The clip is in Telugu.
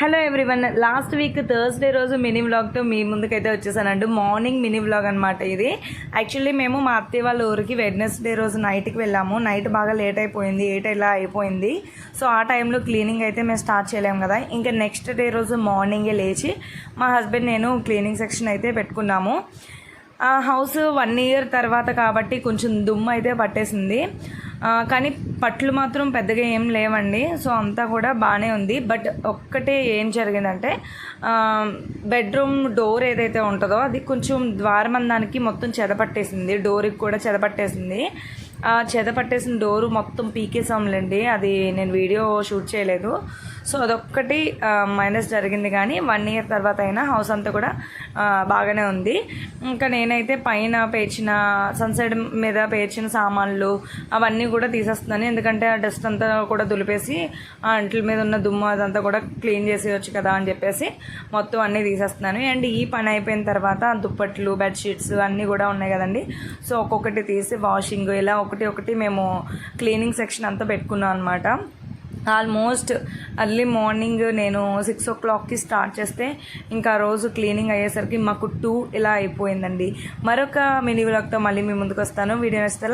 Hello everyone last week Thursday రోజు మినీ వ్లాగ్తో మీ ముందుకైతే వచ్చేసానండి. మార్నింగ్ మినీ వ్లాగ్ అనమాట ఇది. యాక్చువల్లీ మేము మా అత్తయ్య వాళ్ళ ఊరికి వెడ్నెస్డే రోజు నైట్కి వెళ్ళాము. నైట్ బాగా లేట్ అయిపోయింది. ఎయిట్ ఇలా అయిపోయింది. సో ఆ టైంలో క్లీనింగ్ అయితే మేము స్టార్ట్ చేయలేము కదా. ఇంకా నెక్స్ట్ డే రోజు మార్నింగే లేచి మా హస్బెండ్ నేను క్లీనింగ్ సెక్షన్ అయితే పెట్టుకున్నాము. ఆ హౌస్ వన్ ఇయర్ తర్వాత కాబట్టి కొంచెం దుమ్ము అయితే పట్టేసింది. కానీ పట్లు మాత్రం పెద్దగా ఏం లేవండి. సో అంతా కూడా బాగానే ఉంది. బట్ ఒక్కటే ఏం జరిగిందంటే బెడ్రూమ్ డోర్ ఏదైతే ఉంటుందో అది కొంచెం ద్వారమందానికి మొత్తం చెదపట్టేసింది డోర్కి కూడా చెదపట్టేసింది ఆ చెద పట్టేసిన డోరు మొత్తం పీకేసాంలేండి. అది నేను వీడియో షూట్ చేయలేదు. సో అదొక్కటి మైనస్ జరిగింది కానీ వన్ ఇయర్ తర్వాత అయినా హౌస్ అంతా కూడా బాగానే ఉంది. ఇంకా నేనైతే పైన పేర్చిన సన్సైడ్ మీద పేర్చిన సామాన్లు అవన్నీ కూడా తీసేస్తున్నాను. ఎందుకంటే ఆ డస్ట్ అంతా కూడా దులిపేసి ఆ అంట్ల మీద ఉన్న దుమ్ము అదంతా కూడా క్లీన్ చేసేయచ్చు కదా అని చెప్పేసి మొత్తం అన్నీ తీసేస్తున్నాను. అండ్ ఈ పని అయిపోయిన తర్వాత దుప్పట్లు బెడ్షీట్స్ అన్నీ కూడా ఉన్నాయి కదండి. సో ఒక్కొక్కటి తీసి వాషింగ్ ఇలా ఒకటి ఒకటి మేము క్లీనింగ్ సెక్షన్ అంతా పెట్టుకున్నాం అనమాట ఆల్మోస్ట్ అర్లీ మార్నింగ్ నేను సిక్స్ ఓ క్లాక్కి స్టార్ట్ చేస్తే ఇంకా ఆ రోజు క్లీనింగ్ అయ్యేసరికి మాకు టూ ఇలా అయిపోయిందండి. మరొక మినీ వ్లాగ్తో మళ్ళీ మీ ముందుకు వస్తాను. వీడియో నచ్చితే